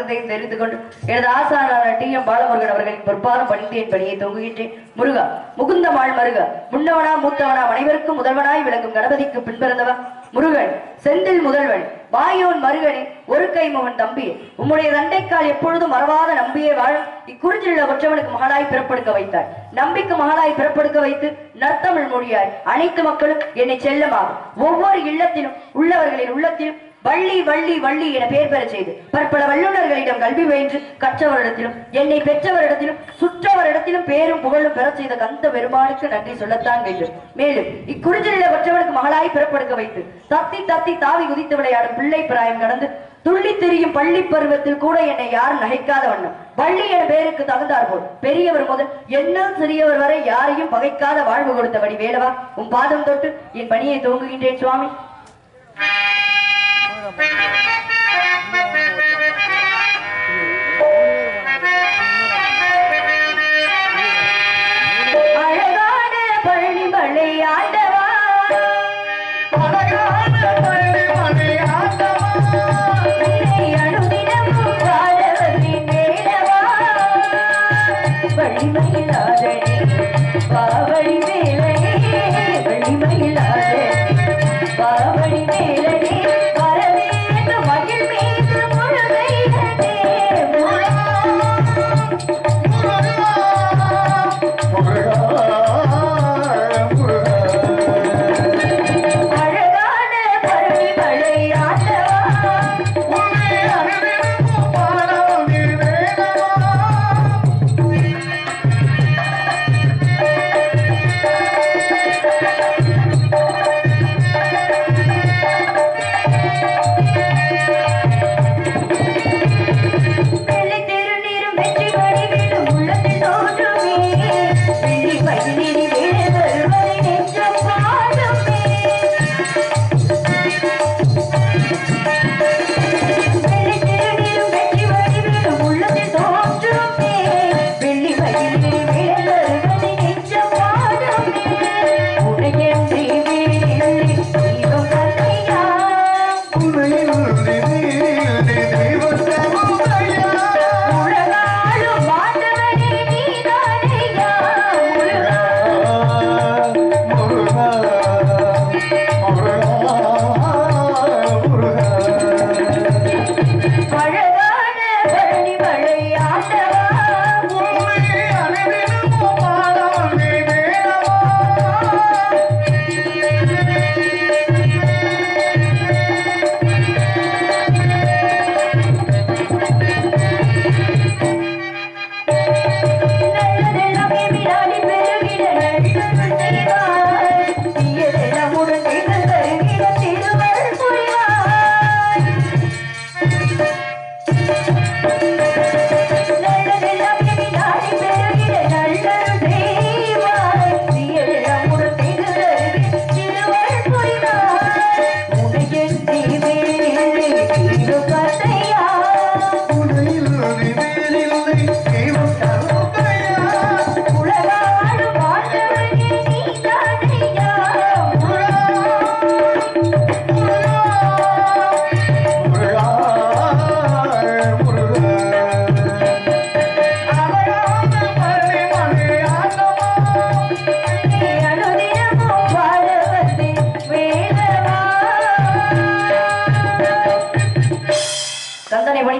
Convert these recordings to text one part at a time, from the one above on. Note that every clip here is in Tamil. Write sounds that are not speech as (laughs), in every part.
நன்றியும் தெரிந்து கொண்டு எனது ஆசானான டி. எம். பாலமுருகன் அவர்களின் பொற்பாதம் பணிந்து பணியை தொகுகின்றேன் முருகா முகுந்த மாள் மருகா முன்னவனா மூத்தவனா அனைவருக்கும் முதல்வனாய் விளங்கும் கணபதிக்கு பின்பிறந்தவா? முருகன் செந்தில் முதல்வன் வாயோன் மருகனே ஒரு கை மகன் தம்பி உம்முடைய தண்டைக்கால் எப்பொழுதும் மறவாத நம்பியே வாழும் இக்குறிஞ்சிலுள்ள ஒற்றவனுக்கு மகளாய் பிறப்படுக்க வைத்தார் நம்பிக்கு மகளாய் பிறப்படுக்க வைத்து நற்தமிழ் மொழியாய் அனைத்து மக்களும் என்னை செல்லமாகும் ஒவ்வொரு இல்லத்திலும் உள்ளவர்களின் உள்ளத்திலும் வள்ளி வள்ளி வள்ளி என பெயர் பெறச் செய்து பற்பல வல்லுநர்களிடம் கல்வி பயின்று கற்றவரிடத்திலும் என்னை பெற்றவரிடத்திலும் சுற்றவரிடத்திலும் பேரும் புகழும் பெறச் செய்த கந்த பெருமானுக்கு நன்றி சொல்லத்தான் வேண்டும். மேலும் இக்குறிஞ்சிலுள்ள மற்றவனுக்கு மகளாய் பிறப்படுக்க வைத்து தத்தி தத்தி தாவி குதித்து விளையாடும் பிள்ளை பிராயம் கடந்து துள்ளி திரியும் பள்ளி பருவத்தில் கூட என்னை யாரும் நகைக்காத வண்ணம். வள்ளி என பெயருக்கு தகுந்தார் போல் பெரியவர் முதல் என்ன சிறியவர் வரை யாரையும் பகைக்காத வாழ்வு கொடுத்தபடி வேலவா? உன் பாதம் தொட்டு என் பணியை துவங்குகின்றேன் சுவாமி. Mira,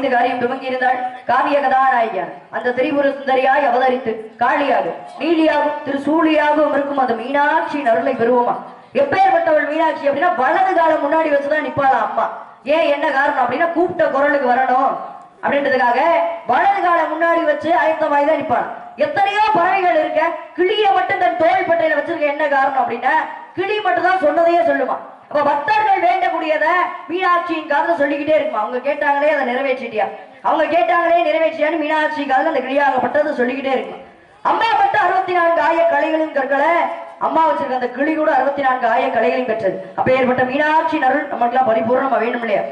ஐந்து காரியம் துவங்கியிருந்தாள். காவிய கதாநாயகியார் அந்த திரிபுர சுந்தரியாய் அவதரித்து காளியாகும் நீலியாகும் திருசூலியாகவும் இருக்கும் அந்த மீனாட்சி அருளை பெறுவோமா? எப்பேற்பட்டவள் மீனாட்சி அப்படின்னா வலது காலம் முன்னாடி வச்சுதான் நிப்பாளாம் அம்மா. ஏன் என்ன காரணம் அப்படின்னா கூப்பிட்ட குரலுக்கு வரணும். அப்படின்றதுக்காக வலது காலம் முன்னாடி வச்சு ஆயத்தமாய் தான் நிப்பாளாம் எத்தனையோ பறவைகள் இருக்க கிளிய மட்டும் தன் தோல் பட்டையில வச்சிருக்க என்ன காரணம் அப்படின்னா கிளி மட்டும் தான் சொன்னதையே சொல்லுவான் அப்ப பக்தர்கள் வேண்டக்கூடியத மீனாட்சியின் காதுல சொல்லிக்கிட்டே இருக்கும்? அவங்க கேட்டாங்களே அதை நிறைவேற்றிட்டியா? அவங்க கேட்டாங்களே நிறைவேற்றியான்னு மீனாட்சி காதுல அந்த கிளியாகப்பட்டது சொல்லிக்கிட்டே இருக்கும்? அம்மா பட்ட அறுபத்தி நான்கு ஆய கலைகளின் கற்களை அம்மா வச்சிருக்க அந்த கிளி கூட அறுபத்தி நான்கு ஆய கலைகளையும் கற்றது. அப்ப ஏற்பட்ட மீனாட்சி அருள் நமக்கெல்லாம் பரிபூர்ணமா வேணும் இல்லையா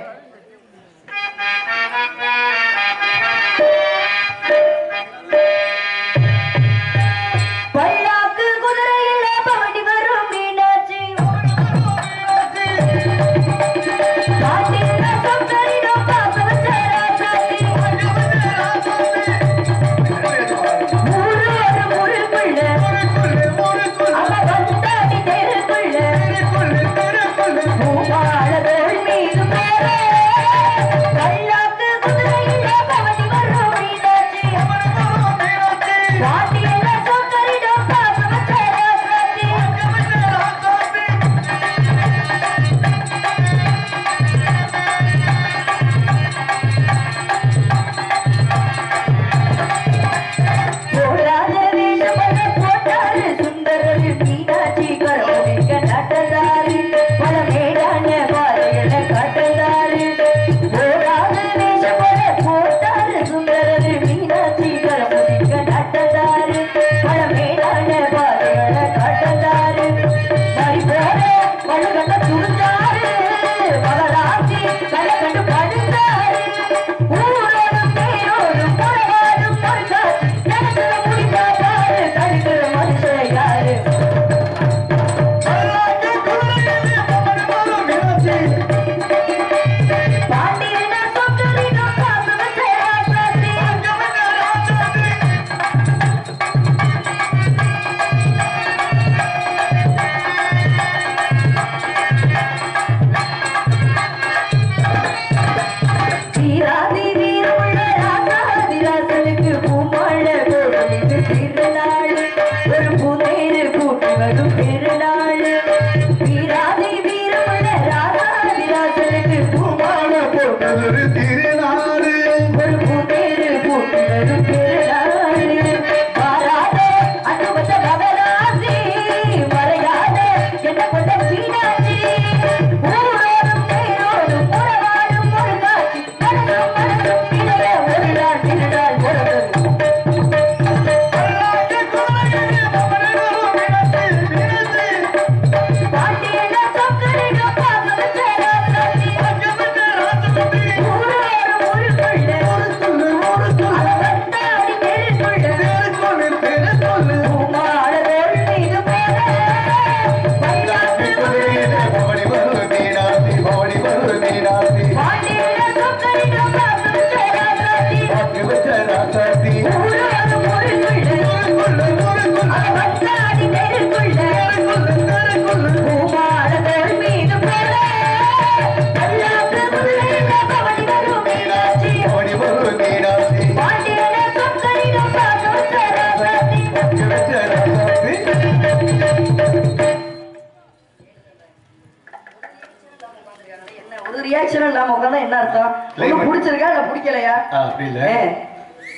பேர பிடிக்கலையா?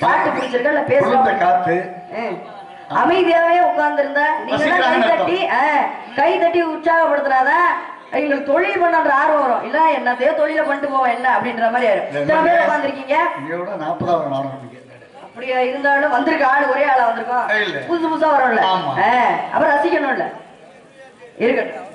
பாட்டு பிடிச்சிருக்கா இல்ல பேசுற? காத்து. அமைதியாவே உட்கார்ந்து இருந்தா நீங்க கை தட்டி கை தட்டி உற்சாகப்படுத்தினாதான் எங்களுக்கு தொழில் பண்ணன்ற ஆர்வம் வரும். இல்ல என்னத்தையோ தொழில பண்ணிட்டு போவோம் என்ன அப்படின்ற மாதிரி ஆயிரும். உட்காந்துருக்கீங்க அப்படியா இருந்தாலும் வந்திருக்க ஆள் ஒரே ஆளா வந்திருக்கோம். புதுசு புதுசா வரும்ல. அப்புறம் ரசிக்கணும்ல. இருக்கட்டும்.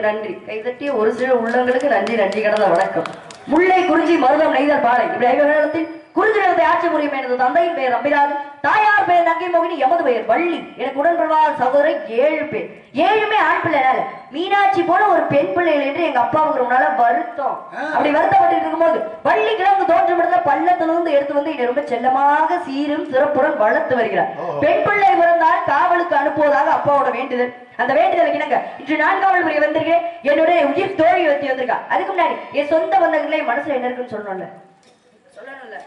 நன்றி நன்றி. கைதட்டிய ஒரு சில உள்ளங்களுக்கு நன்றி நன்றி கடந்த வணக்கம். முல்லை குறிஞ்சி மருதம் நெய்தல் பாறை. இப்படி நடத்தி நிலத்தை ஆட்சி புரியும் எனது தந்தையின் பெயர் நம்பிராஜ் தாயார் பெயர் நங்கை மோகினி எமது பெயர் வள்ளி. எனக்கு உடன்பிறவாத சகோதரர் ஏழு பேர். ஏழுமே ஆண் பிள்ளைனால மீனாட்சி போல ஒரு பெண் பிள்ளைகள் என்று எங்க அப்பாவுக்கு ரொம்ப நாளா வருத்தம். அப்படி வருத்தப்பட்டு இருக்கும்போது வள்ளி கிழங்கு தோற்றம் எடுத்த பள்ளத்திலிருந்து எடுத்து வந்து என்னை ரொம்ப செல்லமாக சீரும் சிறப்புடன் வளர்த்து வருகிறார். பெண் பிள்ளை பிறந்தால் காவலுக்கு அனுப்புவதாக அப்பாவோட வேண்டுதல். அந்த வேண்டுதலுக்கு இணங்க இன்று நான்காவது முறை வந்திருக்கிறேன். என்னுடைய உயிர் தோழி வச்சு வந்திருக்கா? அதுக்கு முன்னாடி என் சொந்த பந்தங்களே மனசுல என்ன இருக்குன்னு சொல்லணும்ல?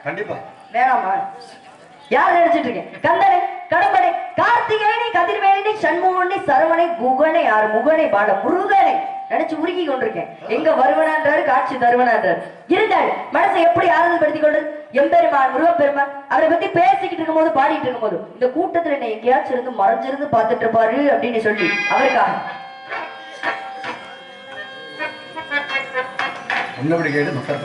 கண்டிப்பா. வேணாமா யார் நினைச்சிட்டு இருக்கேன் கந்தனை கடம்பனை கார்த்திகேயனை கதிர்வேலனை சண்முகனை சரவணை குகனை ஆறு முகனை பாட முருகனை நினைச்சு உருகி கொண்டிருக்கேன். எங்க வருவனான்றாரு காட்சி தருவனான்றாரு. இருந்தால் மனசை எப்படி ஆறுதல் படுத்திக் கொண்டு எம்பெருமான் முருகப்பெருமான் அவரை பத்தி பேசிக்கிட்டு இருக்கும்போது பாடிட்டு இருக்கும்போது இந்த கூட்டத்துல என்ன எங்கேயாச்சும் இருந்து மறைஞ்சிருந்து பார்த்துட்டு இருப்பாரு அப்படின்னு சொல்லி அவருக்காக. முன்னபடி கேட்டு மக்கள்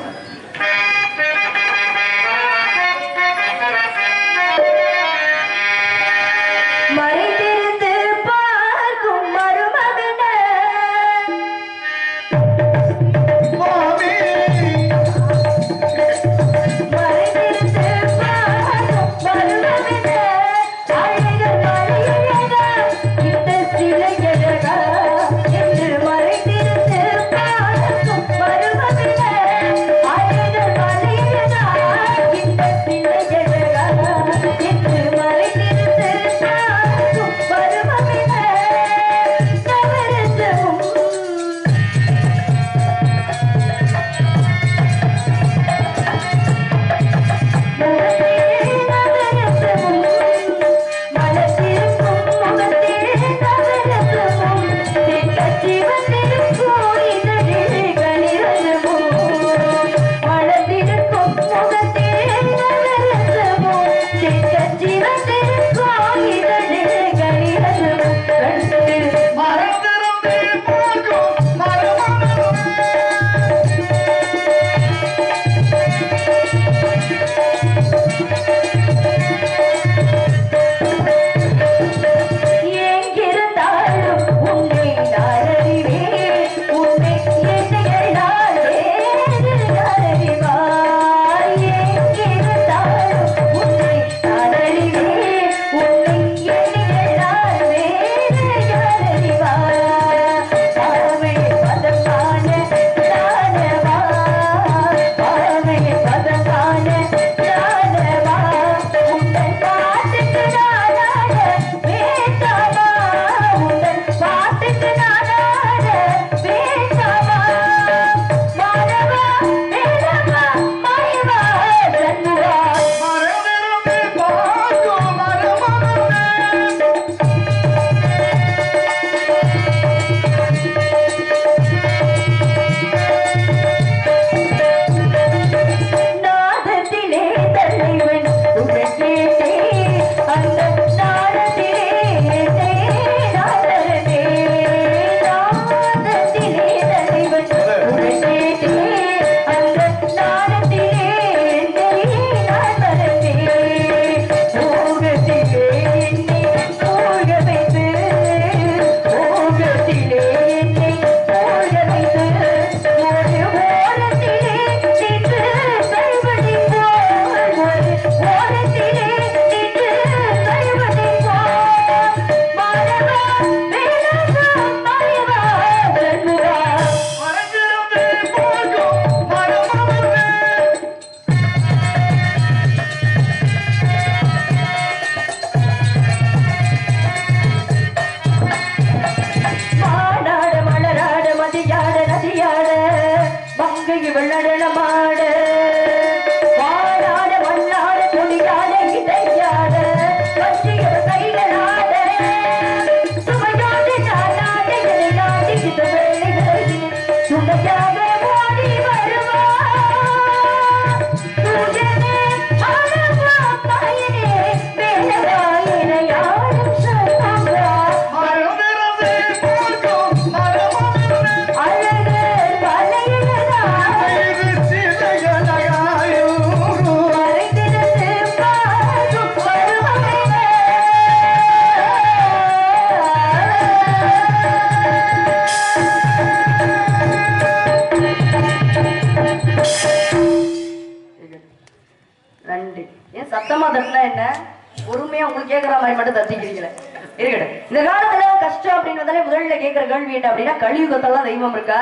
கலியுகத்தெல்லாம் தெய்வம் இருக்கா?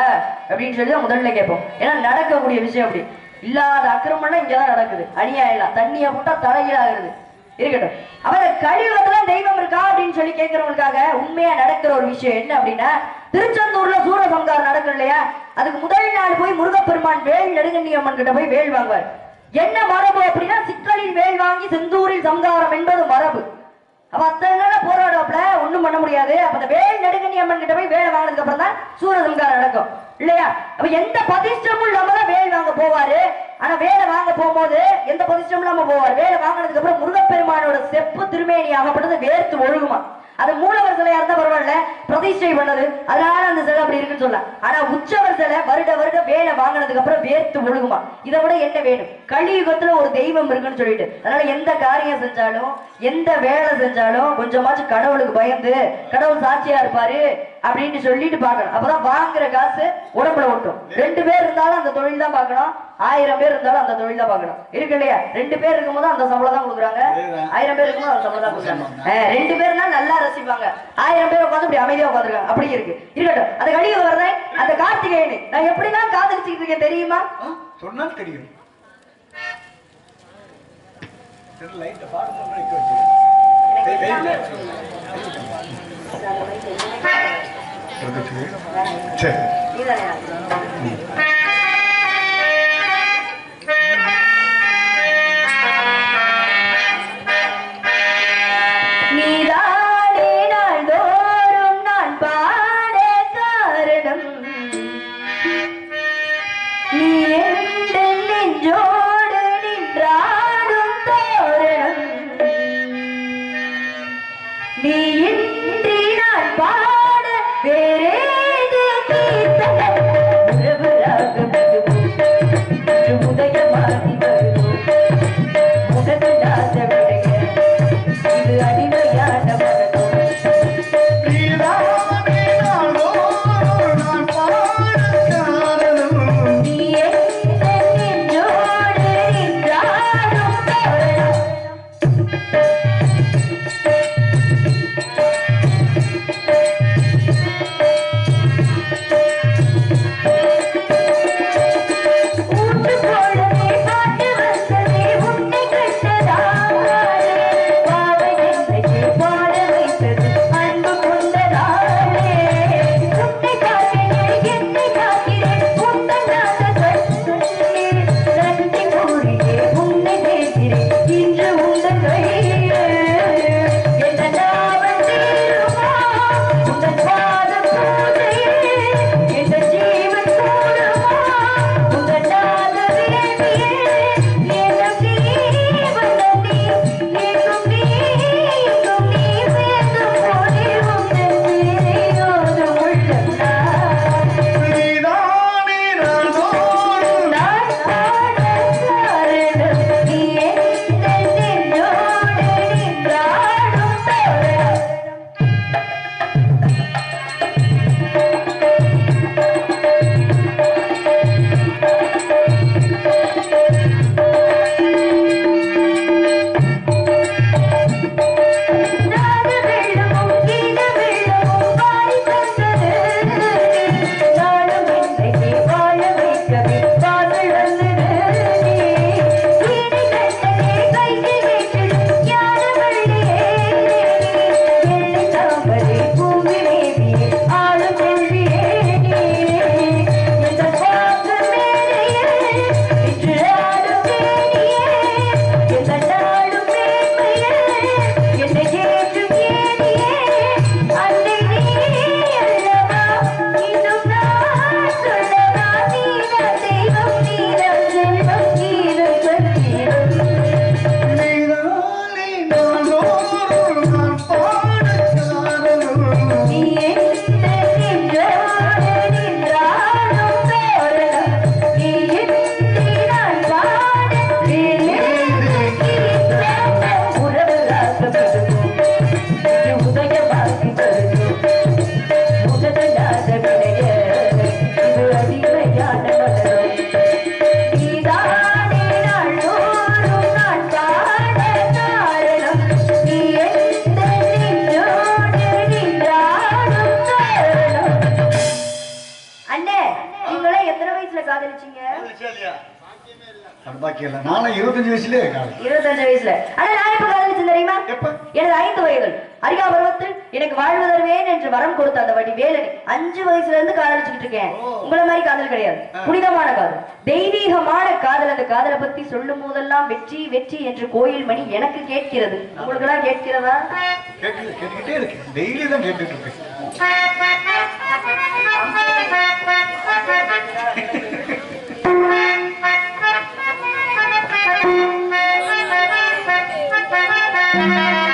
அப்படின்னு சொல்லி தான் முதல்ல கேட்போம். ஏன்னா நடக்கக்கூடிய விஷயம் அப்படி. இல்லாத அக்கிரமம்லாம் இங்கதான் நடக்குது. அநியாயம் தண்ணியை போட்டா தலைகீழாகிறது இருக்கட்டும். அவன் கலியுகத்துல தெய்வம் இருக்கா அப்படின்னு சொல்லி கேட்கிறவங்களுக்காக உண்மையா நடக்கிற ஒரு விஷயம் என்ன அப்படின்னா திருச்செந்தூர்ல சூரசம்காரம் நடக்கும் இல்லையா? அதுக்கு முதல் நாள் போய் முருகப்பெருமான் வேல் நெடுங்கண்ணி அம்மன் கிட்ட போய் வேல் வாங்குவார். என்ன மரபு அப்படின்னா சிக்கலில் வேல் வாங்கி செந்தூரில் சம்காரம் என்பது மரபு. அப்ப அத்தனை போராடுவாப்ல ஒண்ணும் பண்ண முடியாது. அப்ப அந்த வேல் நெடுங்கண்ணி அம்மன் கிட்ட போய் வேலை வாங்கினதுக்கு அப்புறம் தான் சூரசம்காரம் நடக்கும். இல்லையா? அப்ப எந்த பதிஷ்டமும் இல்லாம தான் வேல் வாங்க போவாரு. ஆனா வேலை வாங்க போகும்போது எந்த பதிஷ்டமும் இல்லாம போவார். வேலை வாங்கினதுக்கு அப்புறம் முருகப்பெருமானோட செப்பு திருமேனி ஆகப்பட்டது வேர்த்து ஒழுகுமா? அது மூலவர் சிலையா இருந்தா பரவாயில்ல பிரதிஷ்டை பண்ணது. அதனால அந்த சிலை அப்படி இருக்குன்னு சொல்லலாம் ஆனா உச்சவர் சிலை வருட வருட வேலை வாங்கினதுக்கு அப்புறம் வேர்த்து ஒழுகுமா இதை விட என்ன வேணும்? கலியுகத்துல ஒரு தெய்வம் இருக்குன்னு சொல்லிட்டு. அதனால எந்த காரியம் செஞ்சாலும் எந்த வேலை செஞ்சாலும் கொஞ்சமாச்சும் கடவுளுக்கு பயந்து கடவுள் சாட்சியா இருப்பாரு. அப்படின்னு சொல்லிட்டு பார்க்கணும். அப்பதான் வாங்குற காசு உடம்புல ஒட்டும். ரெண்டு பேர் இருந்தாலும் அந்த தொழில் தான் பார்க்கணும். ஆயிரம் பேர் இருந்தாலும் அந்த தொழில் தான் பார்க்கணும். இருக்கு இல்லையா? ரெண்டு பேர் இருக்கும்போது அந்த சம்பளம் தான் கொடுக்குறாங்க. ஆயிரம் பேர் இருக்கும்போது அந்த சம்பளம் தான் கொடுக்குறாங்க. ரெண்டு பேர்னா நல்லா ரசிப்பாங்க. ஆயிரம் பேர் உட்காந்து இப்படி அமைதியா உட்காந்துருக்காங்க அப்படி இருக்கு. இருக்கட்டும். அந்த கழிவு வர்றேன் அந்த கார்த்திகேயனை நான் எப்படிதான் காதலிச்சுக்கிட்டு இருக்கேன் தெரியுமா? சொன்னால் தெரியும். லைட்டை வச்சு. சரி, இது அது பாக்கி இல்லை நானும் இருபத்தஞ்சு வயசுலயே காதல் இருபத்தஞ்சு வயசுல. ஆனா நான் எப்ப காதலிச்சு தெரியுமா? எனது ஐந்து வயதில். அரிகா பருவத்தில் எனக்கு வாழ்வு தருவேன் என்று வரம் கொடுத்த அந்த வடி வேலனை அஞ்சு வயசுல இருந்து காதலிச்சுக்கிட்டு இருக்கேன். உங்களை மாதிரி காதல் கிடையாது. புனிதமான காதல். தெய்வீகமான காதல் அந்த காதலை பத்தி சொல்லும் போதெல்லாம் வெற்றி வெற்றி என்று கோயில் மணி எனக்கு கேட்கிறது. உங்களுக்கு எல்லாம் கேட்கிறதா? கேட்டு கேட்டுக்கிட்டே இருக்கு. டெய்லி தான் கேட்டுட்டு இருக்கேன் (laughs) (laughs) வெற்றி